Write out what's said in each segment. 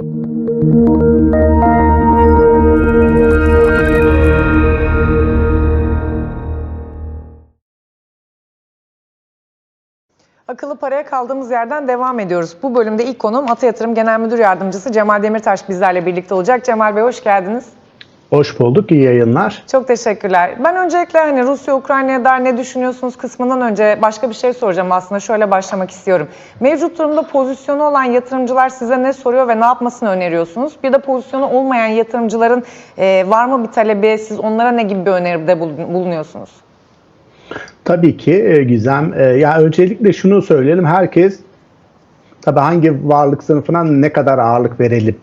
Akıllı paraya kaldığımız yerden devam ediyoruz. Bu bölümde ilk konuğum Ata Yatırım Genel Müdür Yardımcısı Cemal Demirtaş bizlerle birlikte olacak. Cemal Bey hoş geldiniz. Hoş bulduk, iyi yayınlar. Çok teşekkürler. Ben öncelikle hani Rusya Ukrayna'ya dair ne düşünüyorsunuz kısmından önce başka bir şey soracağım aslında. Şöyle başlamak istiyorum. Mevcut durumda pozisyonu olan yatırımcılar size ne soruyor ve ne yapmasını öneriyorsunuz? Bir de pozisyonu olmayan yatırımcıların e, var mı bir talebi? Siz onlara ne gibi bir öneride bulun- bulunuyorsunuz? Tabii ki e, Gizem. E, ya öncelikle şunu söyleyelim. Herkes tabii hangi varlık sınıfına ne kadar ağırlık verelim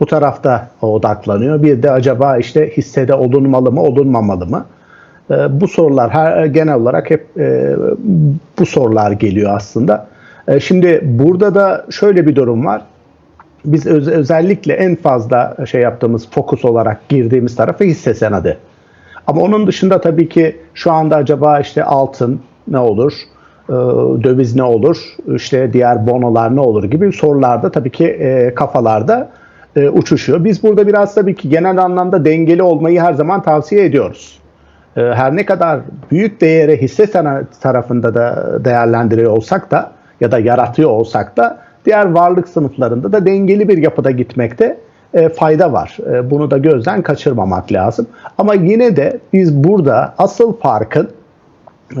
bu tarafta odaklanıyor. Bir de acaba işte hissede olunmalı mı, olunmamalı mı? E, bu sorular her genel olarak hep e, bu sorular geliyor aslında. E, şimdi burada da şöyle bir durum var. Biz öz- özellikle en fazla şey yaptığımız fokus olarak girdiğimiz tarafı hisse senedi. Ama onun dışında tabii ki şu anda acaba işte altın ne olur, e, döviz ne olur, işte diğer bonolar ne olur gibi sorularda tabii ki e, kafalarda e, uçuşuyor. Biz burada biraz tabii ki genel anlamda dengeli olmayı her zaman tavsiye ediyoruz. E, Her ne kadar büyük değeri hisse tarafında da değerlendiriyor olsak da ya da yaratıyor olsak da diğer varlık sınıflarında da dengeli bir yapıda gitmekte e, fayda var. E, Bunu da gözden kaçırmamak lazım. Ama yine de biz burada asıl farkın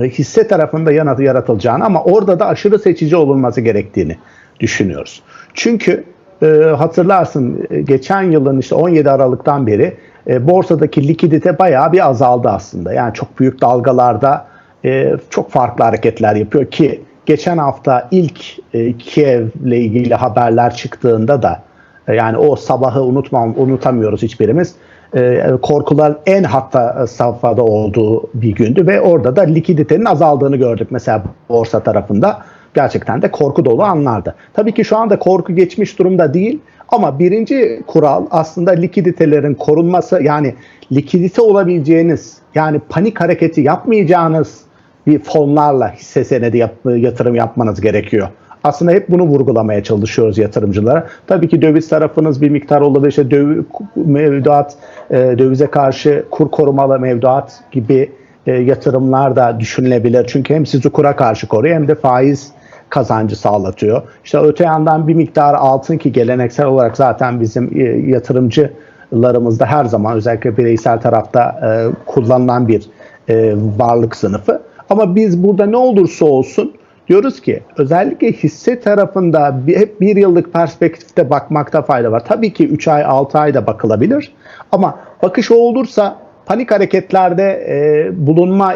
e, hisse tarafında yaratılacağını ama orada da aşırı seçici olunması gerektiğini düşünüyoruz. Çünkü e, hatırlarsın geçen yılın işte 17 Aralık'tan beri e, borsadaki likidite bayağı bir azaldı aslında. Yani çok büyük dalgalarda e, çok farklı hareketler yapıyor ki geçen hafta ilk e, Kiev'le ilgili haberler çıktığında da e, yani o sabahı unutmam unutamıyoruz hiçbirimiz. E, korkular en hatta safhada olduğu bir gündü ve orada da likiditenin azaldığını gördük mesela borsa tarafında. Gerçekten de korku dolu anlardı. Tabii ki şu anda korku geçmiş durumda değil ama birinci kural aslında likiditelerin korunması yani likidite olabileceğiniz yani panik hareketi yapmayacağınız bir fonlarla hisse senedi yap- yatırım yapmanız gerekiyor. Aslında hep bunu vurgulamaya çalışıyoruz yatırımcılara. Tabii ki döviz tarafınız bir miktar olabilir. İşte döv- mevduat, e, dövize karşı kur korumalı mevduat gibi e, yatırımlar da düşünülebilir. Çünkü hem sizi kura karşı koruyor hem de faiz kazancı sağlatıyor. İşte öte yandan bir miktar altın ki geleneksel olarak zaten bizim e, yatırımcılarımızda her zaman özellikle bireysel tarafta e, kullanılan bir e, varlık sınıfı. Ama biz burada ne olursa olsun diyoruz ki özellikle hisse tarafında hep bir yıllık perspektifte bakmakta fayda var. Tabii ki 3 ay 6 ay da bakılabilir ama bakış o olursa panik hareketlerde bulunma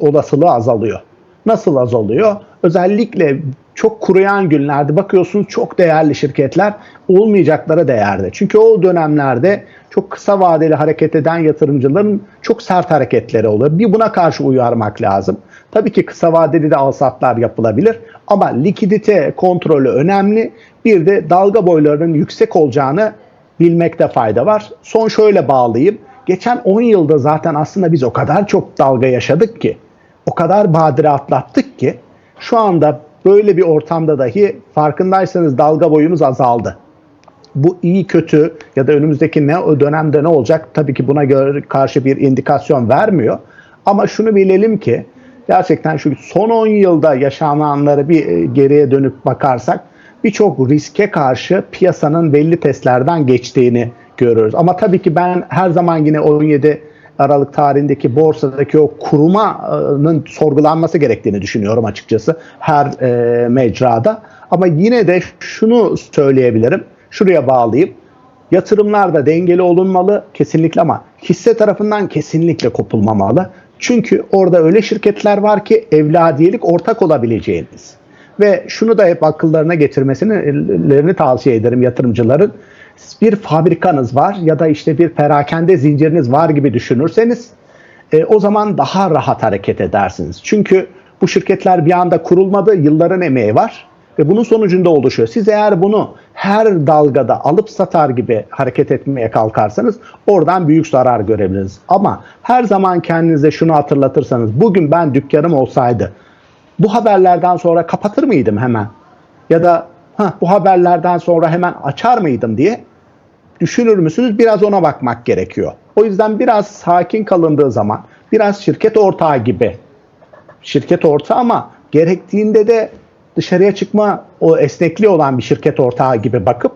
olasılığı azalıyor. Nasıl azalıyor? Özellikle çok kuruyan günlerde bakıyorsunuz çok değerli şirketler olmayacaklara değerde. Çünkü o dönemlerde çok kısa vadeli hareket eden yatırımcıların çok sert hareketleri oluyor. Bir buna karşı uyarmak lazım. Tabii ki kısa vadeli de alsatlar yapılabilir ama likidite kontrolü önemli. Bir de dalga boylarının yüksek olacağını bilmekte fayda var. Son şöyle bağlayayım. Geçen 10 yılda zaten aslında biz o kadar çok dalga yaşadık ki, o kadar badire atlattık ki şu anda böyle bir ortamda dahi farkındaysanız dalga boyumuz azaldı. Bu iyi kötü ya da önümüzdeki ne dönemde ne olacak tabii ki buna göre karşı bir indikasyon vermiyor. Ama şunu bilelim ki gerçekten şu son 10 yılda yaşananları bir e, geriye dönüp bakarsak birçok riske karşı piyasanın belli testlerden geçtiğini görüyoruz. Ama tabii ki ben her zaman yine 17 Aralık tarihindeki borsadaki o kurumanın sorgulanması gerektiğini düşünüyorum açıkçası her e, mecrada. Ama yine de şunu söyleyebilirim, şuraya bağlayıp yatırımlar da dengeli olunmalı kesinlikle ama hisse tarafından kesinlikle kopulmamalı. Çünkü orada öyle şirketler var ki evladiyelik ortak olabileceğiniz. Ve şunu da hep akıllarına getirmesini tavsiye ederim yatırımcıların. Bir fabrikanız var ya da işte bir perakende zinciriniz var gibi düşünürseniz e, o zaman daha rahat hareket edersiniz. Çünkü bu şirketler bir anda kurulmadı, yılların emeği var ve bunun sonucunda oluşuyor. Siz eğer bunu her dalgada alıp satar gibi hareket etmeye kalkarsanız oradan büyük zarar görebiliriz. Ama her zaman kendinize şunu hatırlatırsanız bugün ben dükkanım olsaydı bu haberlerden sonra kapatır mıydım hemen? Ya da "Hah, bu haberlerden sonra hemen açar mıydım diye düşünür müsünüz? Biraz ona bakmak gerekiyor. O yüzden biraz sakin kalındığı zaman biraz şirket ortağı gibi şirket ortağı ama gerektiğinde de dışarıya çıkma o esnekliği olan bir şirket ortağı gibi bakıp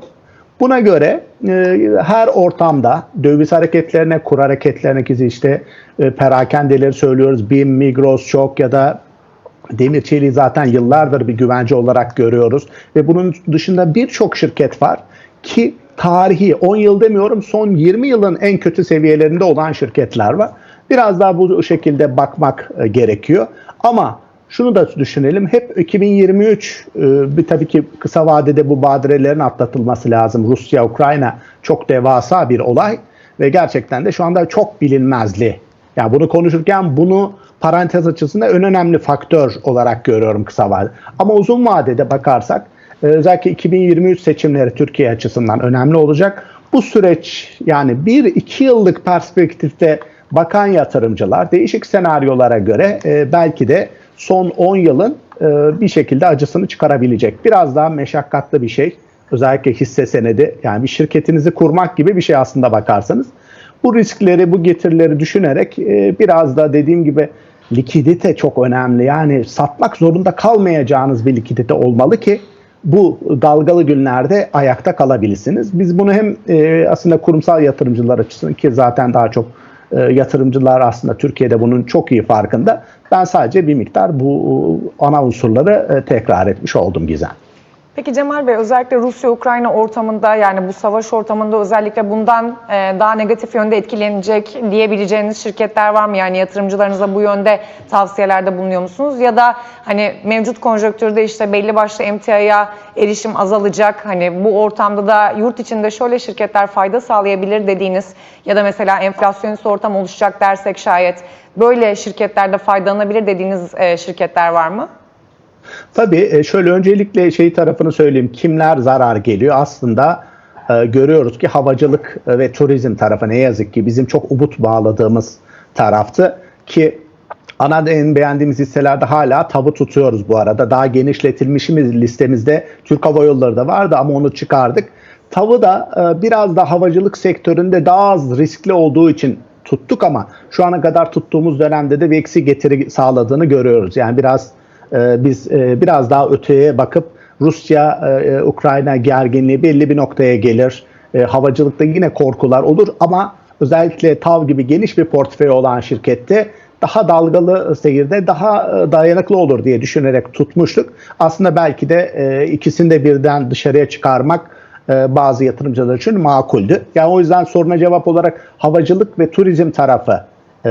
buna göre e, her ortamda döviz hareketlerine, kur hareketlerine ki işte e, perakendeleri söylüyoruz. BİM, Migros, Şok ya da Demir çeliği zaten yıllardır bir güvence olarak görüyoruz. Ve bunun dışında birçok şirket var ki tarihi 10 yıl demiyorum son 20 yılın en kötü seviyelerinde olan şirketler var. Biraz daha bu şekilde bakmak e, gerekiyor. Ama şunu da düşünelim. Hep 2023 e, bir tabii ki kısa vadede bu badirelerin atlatılması lazım. Rusya, Ukrayna çok devasa bir olay ve gerçekten de şu anda çok bilinmezli. Yani bunu konuşurken bunu parantez açısından en önemli faktör olarak görüyorum kısa vadede. Ama uzun vadede bakarsak özellikle 2023 seçimleri Türkiye açısından önemli olacak. Bu süreç yani 1-2 yıllık perspektifte bakan yatırımcılar değişik senaryolara göre e, belki de son 10 yılın e, bir şekilde acısını çıkarabilecek. Biraz daha meşakkatli bir şey. Özellikle hisse senedi yani bir şirketinizi kurmak gibi bir şey aslında bakarsanız. Bu riskleri, bu getirileri düşünerek e, biraz da dediğim gibi likidite çok önemli. Yani satmak zorunda kalmayacağınız bir likidite olmalı ki bu dalgalı günlerde ayakta kalabilirsiniz. Biz bunu hem e, aslında kurumsal yatırımcılar açısından ki zaten daha çok e, yatırımcılar aslında Türkiye'de bunun çok iyi farkında. Ben sadece bir miktar bu e, ana unsurları e, tekrar etmiş oldum Gizem. Peki Cemal Bey özellikle Rusya-Ukrayna ortamında yani bu savaş ortamında özellikle bundan e, daha negatif yönde etkilenecek diyebileceğiniz şirketler var mı? Yani yatırımcılarınıza bu yönde tavsiyelerde bulunuyor musunuz? Ya da hani mevcut konjonktürde işte belli başlı emtiaya erişim azalacak. Hani bu ortamda da yurt içinde şöyle şirketler fayda sağlayabilir dediğiniz ya da mesela enflasyonist ortam oluşacak dersek şayet böyle şirketlerde faydalanabilir dediğiniz e, şirketler var mı? Tabii e, şöyle öncelikle şey tarafını söyleyeyim. Kimler zarar geliyor? Aslında e, görüyoruz ki havacılık ve turizm tarafı ne yazık ki bizim çok umut bağladığımız taraftı ki ana en beğendiğimiz hisselerde hala tabu tutuyoruz bu arada. Daha genişletilmişimiz listemizde Türk Hava Yolları da vardı ama onu çıkardık. Tavı da e, biraz da havacılık sektöründe daha az riskli olduğu için tuttuk ama şu ana kadar tuttuğumuz dönemde de bir eksi getiri sağladığını görüyoruz. Yani biraz e, biz e, biraz daha öteye bakıp Rusya e, Ukrayna gerginliği belli bir noktaya gelir. E, havacılıkta yine korkular olur ama özellikle TAV gibi geniş bir portföy olan şirkette daha dalgalı seyirde daha e, dayanıklı olur diye düşünerek tutmuştuk. Aslında belki de e, ikisini de birden dışarıya çıkarmak e, bazı yatırımcılar için makuldü. Yani o yüzden soruna cevap olarak havacılık ve turizm tarafı e,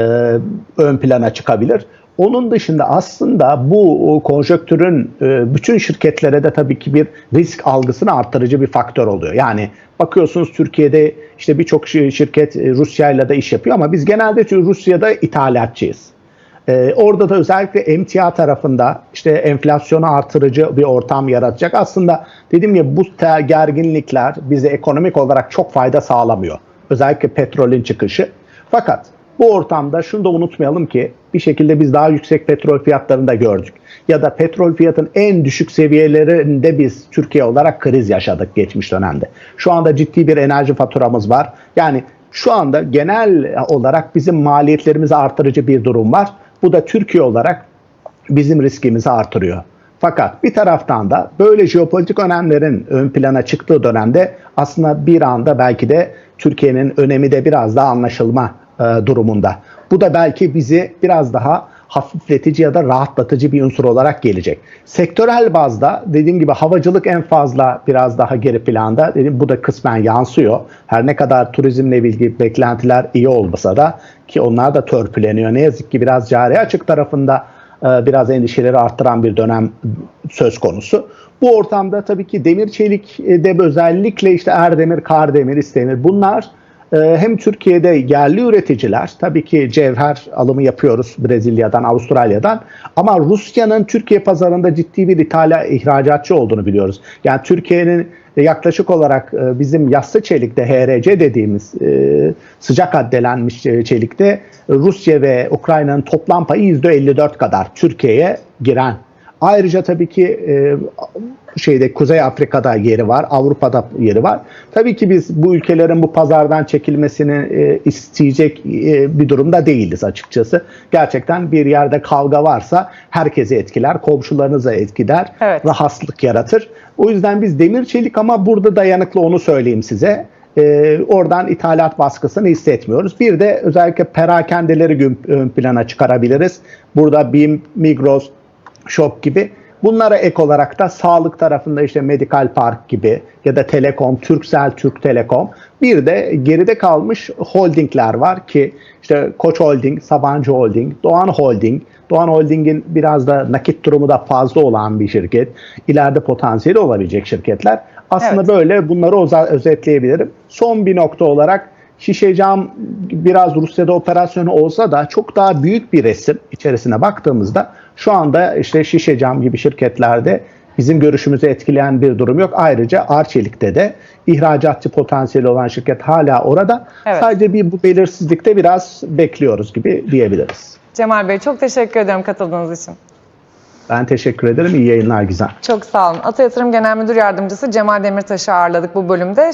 ön plana çıkabilir. Onun dışında aslında bu konjöktürün e, bütün şirketlere de tabii ki bir risk algısını arttırıcı bir faktör oluyor. Yani bakıyorsunuz Türkiye'de işte birçok şirket e, Rusya ile de iş yapıyor ama biz genelde Rusya'da ithalatçıyız. Ee, orada da özellikle emtia tarafında işte enflasyonu artırıcı bir ortam yaratacak. Aslında dediğim gibi bu gerginlikler bize ekonomik olarak çok fayda sağlamıyor. Özellikle petrolün çıkışı. Fakat bu ortamda şunu da unutmayalım ki bir şekilde biz daha yüksek petrol fiyatlarını da gördük. Ya da petrol fiyatın en düşük seviyelerinde biz Türkiye olarak kriz yaşadık geçmiş dönemde. Şu anda ciddi bir enerji faturamız var. Yani şu anda genel olarak bizim maliyetlerimizi artırıcı bir durum var. Bu da Türkiye olarak bizim riskimizi artırıyor. Fakat bir taraftan da böyle jeopolitik önemlerin ön plana çıktığı dönemde aslında bir anda belki de Türkiye'nin önemi de biraz daha anlaşılma e, durumunda. Bu da belki bizi biraz daha hafifletici ya da rahatlatıcı bir unsur olarak gelecek. Sektörel bazda dediğim gibi havacılık en fazla biraz daha geri planda. Dedim, bu da kısmen yansıyor. Her ne kadar turizmle ilgili beklentiler iyi olmasa da ki onlar da törpüleniyor. Ne yazık ki biraz cari açık tarafında e, biraz endişeleri arttıran bir dönem söz konusu. Bu ortamda tabii ki demir çelik de özellikle işte Erdemir, Kardemir, İstemir bunlar hem Türkiye'de yerli üreticiler tabii ki cevher alımı yapıyoruz Brezilya'dan, Avustralya'dan ama Rusya'nın Türkiye pazarında ciddi bir ithala ihracatçı olduğunu biliyoruz. Yani Türkiye'nin yaklaşık olarak e, bizim yassı çelikte HRC dediğimiz e, sıcak haddelenmiş e, çelikte Rusya ve Ukrayna'nın toplam payı %54 kadar Türkiye'ye giren Ayrıca tabii ki e, şeyde Kuzey Afrika'da yeri var, Avrupa'da yeri var. Tabii ki biz bu ülkelerin bu pazardan çekilmesini e, isteyecek e, bir durumda değiliz açıkçası. Gerçekten bir yerde kavga varsa herkesi etkiler, komşularınızı etkiler, Evet. rahatsızlık yaratır. O yüzden biz demir çelik ama burada dayanıklı onu söyleyeyim size. Ee, oradan ithalat baskısını hissetmiyoruz. Bir de özellikle perakendeleri gün- ön plana çıkarabiliriz. Burada BİM, Migros, Shop gibi. Bunlara ek olarak da sağlık tarafında işte Medical Park gibi ya da Telekom, Turkcell, Türk Telekom. Bir de geride kalmış holdingler var ki işte Koç Holding, Sabancı Holding, Doğan Holding. Doğan Holding'in biraz da nakit durumu da fazla olan bir şirket. İleride potansiyeli olabilecek şirketler. Aslında Evet. böyle bunları özetleyebilirim. Son bir nokta olarak şişe cam biraz Rusya'da operasyonu olsa da çok daha büyük bir resim içerisine baktığımızda şu anda işte şişe cam gibi şirketlerde bizim görüşümüzü etkileyen bir durum yok. Ayrıca Arçelik'te de ihracatçı potansiyeli olan şirket hala orada. Evet. Sadece bir bu belirsizlikte biraz bekliyoruz gibi diyebiliriz. Cemal Bey çok teşekkür ederim katıldığınız için. Ben teşekkür ederim. İyi yayınlar Gizem. Çok sağ olun. Ata Yatırım Genel Müdür Yardımcısı Cemal Demirtaş'ı ağırladık bu bölümde.